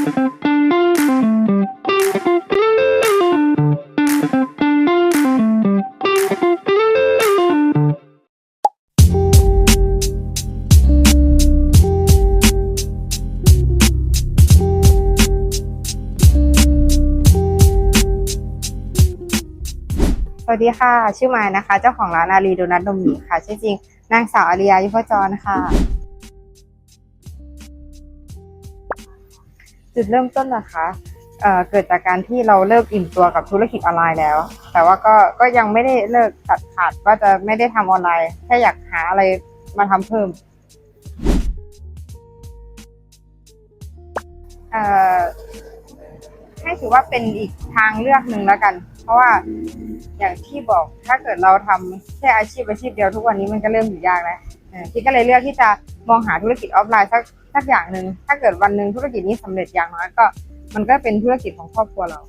สวัสดีค่ะ ชื่อมายนะคะ เจ้าของร้านอารีโดนัทนมหมีค่ะ ชื่อจริง นางสาวอาริยายุพจรค่ะ จุดเริ่มต้นนะคะเเกิดจากการที่เราเลิกอิ่มตัวกับธุรกิจออนไลน์แล้ว แต่ว่าก็ก็ยังไม่ได้เลิกตัดขาดว่าจะไม่ได้ทำออนไลน์แค่อยากหาอะไรมาทำเพิ่มให้ถือว่าเป็นอีกทางเลือกหนึ่งแล้วกัน เพราะว่าอย่างที่บอกถ้าเกิดเราทำแค่อาชีพอาชีพเดียวทุกวันนี้มันก็เริ่มอยู่ยากแล้วพี่ก็เลยเลือกที่จะมองหาธุรกิจออฟไลน์สัก สักอย่างหนึ่งถ้าเกิดวันหนึ่งธุรกิจนี้สำเร็จอย่างน้อยก็ มันก็เป็นธุรกิจของครอบครัวเรา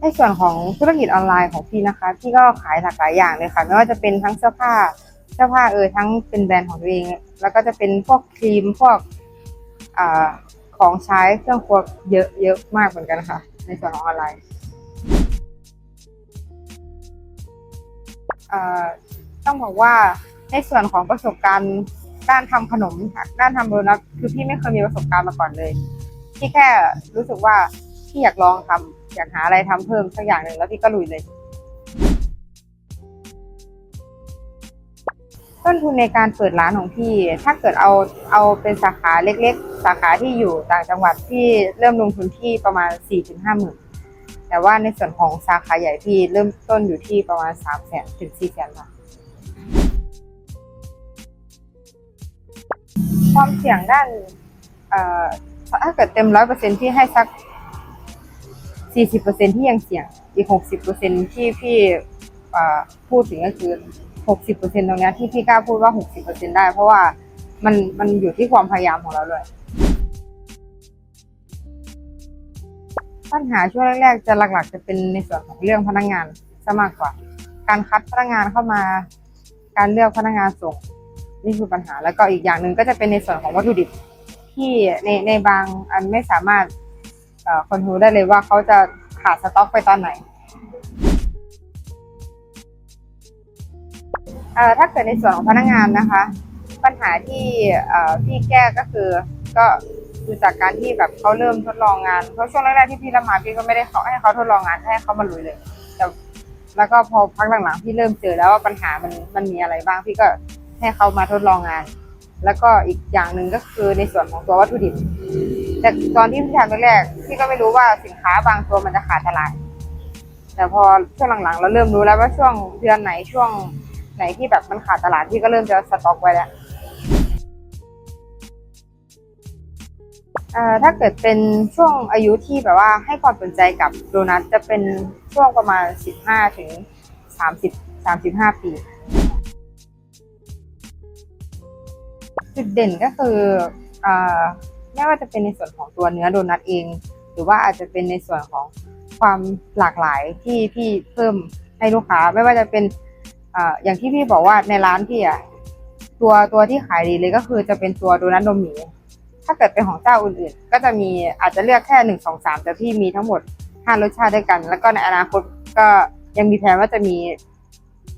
ในส่วนของธุรกิจออนไลน์ของพี่นะคะพี่ก็ขายหลากหลายอย่างเลยค่ะ ไม่ว่าจะเป็นทั้งเสื้อผ้าเสื้อผ้าเออทั้งเป็นแบรนด์ของตัวเอง แล้วก็จะเป็นพวกครีมพวกอของใช้เครื่องครัวเยอะเยอะมากเหมือนกันค่ะ ในส่วนของออนไลน์ต้องบอกว่า ในส่วนของประสบการณ์ด้านทำขนมค่ะด้านทำโดนัทคือพี่ไม่เคยมีประสบการณ์มาก่อนเลย พี่แค่รู้สึกว่าพี่อยากลองทำอยากหาอะไรทำเพิ่มสักอย่างหนึ่งแล้วพี่ก็ลุยเลย ต้นทุนในการเปิดร้านของพี่ ถ้าเกิดเอาเอาเป็นสาขาเล็ก ๆ สาขาที่อยู่ต่างจังหวัดพี่เริ่มลงทุนที่ประมาณ4ี่ถึงห้าหมื่นแต่ว่าในส่วนของสาขาใหญ่พี่เริ่มต้นอยู่ที่ประมาณสามแสนถึงสี่แสนบาท ความเสี่ยงด้านถ้าเกิดเต็มร้อยเปอร์เซ็นที่ให้สักสี่สิบเปอร์เซ็นที่ยังเสี่ยง อีกหกสิบเปอร์เซ็นที่พี่พูดถึงก็คือหกสิบเปอร์เซ็นตรงนี้ที่พี่กล้าพูดว่าหกสิบเปอร์เซ็นได้ เพราะว่ามันมันอยู่ที่ความพยายามของเราด้วยปัญหาช่วงแรกๆจะหลัก ๆ จะเป็นในส่วนของเรื่องพนักงานซะมากกว่า การคัดพนักงานเข้ามา การเลือกพนักงานส่ง นี่คือปัญหาแล้วก็อีกอย่างหนึ่งก็จะเป็นในส่วนของวัตถุดิบที่ในในบางอันไม่สามารถคอนโทรลได้เลยว่าเขาจะขาดสต็อกไปตอนไหนถ้าเกิดในส่วนของพนักงานนะคะ ปัญหาที่พี่แก้ก็คือก็ดูจากการที่แบบเขาเริ่มทดลองงานเพราะช่วงแรกๆที่พี่รับมาพี่ก็ไม่ได้เขาให้เขาทดลองงานให้เขามาลุยเลยแต่แล้วก็พอพักหลังๆพี่เริ่มเจอแล้วว่าปัญหามันมันมีอะไรบ้างพี่ก็ ให้เขามาทดลองงาน แล้วก็อีกอย่างหนึ่งก็คือในส่วนของตัววัตถุดิบ แต่ตอนที่พี่ทำแรกๆพี่ก็ไม่รู้ว่าสินค้าบางตัวมันจะขาดตลาดแต่พอช่วงหลังๆ เราเริ่มรู้แล้วว่าช่วงเดือนไหนช่วงไหนที่แบบมันขาดตลาดพี่ก็เริ่มจะสต็อกไว้แล้วถ้าเกิดเป็นช่วงอายุที่แบบว่าให้ความสนใจกับโดนัทจะเป็นช่วงประมาณสิบห้าถึงสามสิบสามสิบห้าปี จุดเด่นก็คืออ่อไม่ว่าจะเป็นในส่วนของตัวเนื้อโดนัทเอง หรือว่าอาจจะเป็นในส่วนของความหลากหลายที่พี่เพิ่มให้ลูกค้า ไม่ว่าจะเป็นออย่างที่พี่บอกว่าในร้านพี่อะตัวตัวที่ขายดีเลยก็คือจะเป็นตัวโดนัทนมหมีถ้าเกิดเป็นของเจ้าอื่นๆ ก็จะมีอาจจะเลือกแค่หนึ่งสองสามแต่พี่มีทั้งหมดห้ารสชาติด้วยกัน แล้วก็ในอนาคตก็ยังมีแผนว่าจะมี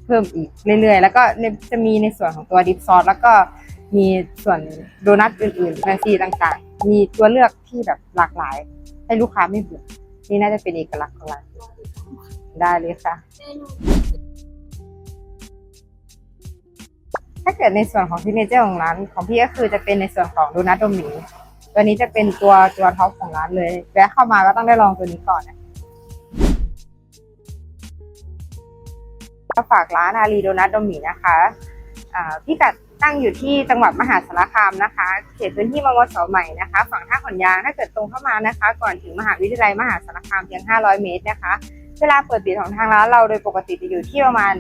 เพิ่มอีกเรื่อยๆ แล้วก็จะมีในส่วนของตัวดิฟซอสแล้วก็ มีส่วนโดนัทอื่นๆแมสซีต่างๆ มีตัวเลือกที่แบบหลากหลาย ให้ลูกค้าไม่เบื่อนี่น่าจะเป็นเอกลักษณ์ของร้านได้เลยค่ะ ถ้าเกิดในส่วนของซิเนเจอร์ของร้านของพี่ก็คือจะเป็นในส่วนของโดนัทโดมิตัวนี้จะเป็นตัวตัวท็อปของร้านเลยแวะเข้ามาก็ต้องได้ลองตัวนี้ก่อนนะก็ฝากร้านอารีโดนัทโดมินะคะ อ่าพี่กัด ตั้งอยู่ที่จังหวัดมหาสารคามนะคะ เขตพื้นที่มมสใหม่นะคะ ฝั่งท่าขอนยางถ้าเกิดตรงเข้ามานะคะ ก่อนถึงมหาวิทยาลัยมหาสารคามเพียง 500 เมตรนะคะ เวลาเปิดปิดของทางร้านเราโดยปกติจะอยู่ที่ประมาณ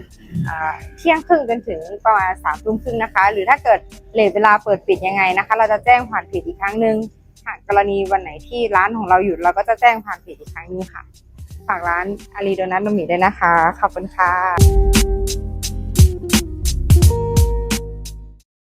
เที่ยงครึ่งจนถึงประมาณสามทุ่มครึ่งนะคะ หรือถ้าเกิดเลทเวลาเปิดปิดยังไงนะคะ เราจะแจ้งผ่านเพจอีกครั้งหนึ่งหากกรณีวันไหนที่ร้านของเราหยุดเราก็จะแจ้งผ่านเพจอีกครั้งหนึงค่ะ ฝากร้านอารีโดนัทนมหมีด้วยนะคะ ขอบคุณค่ะ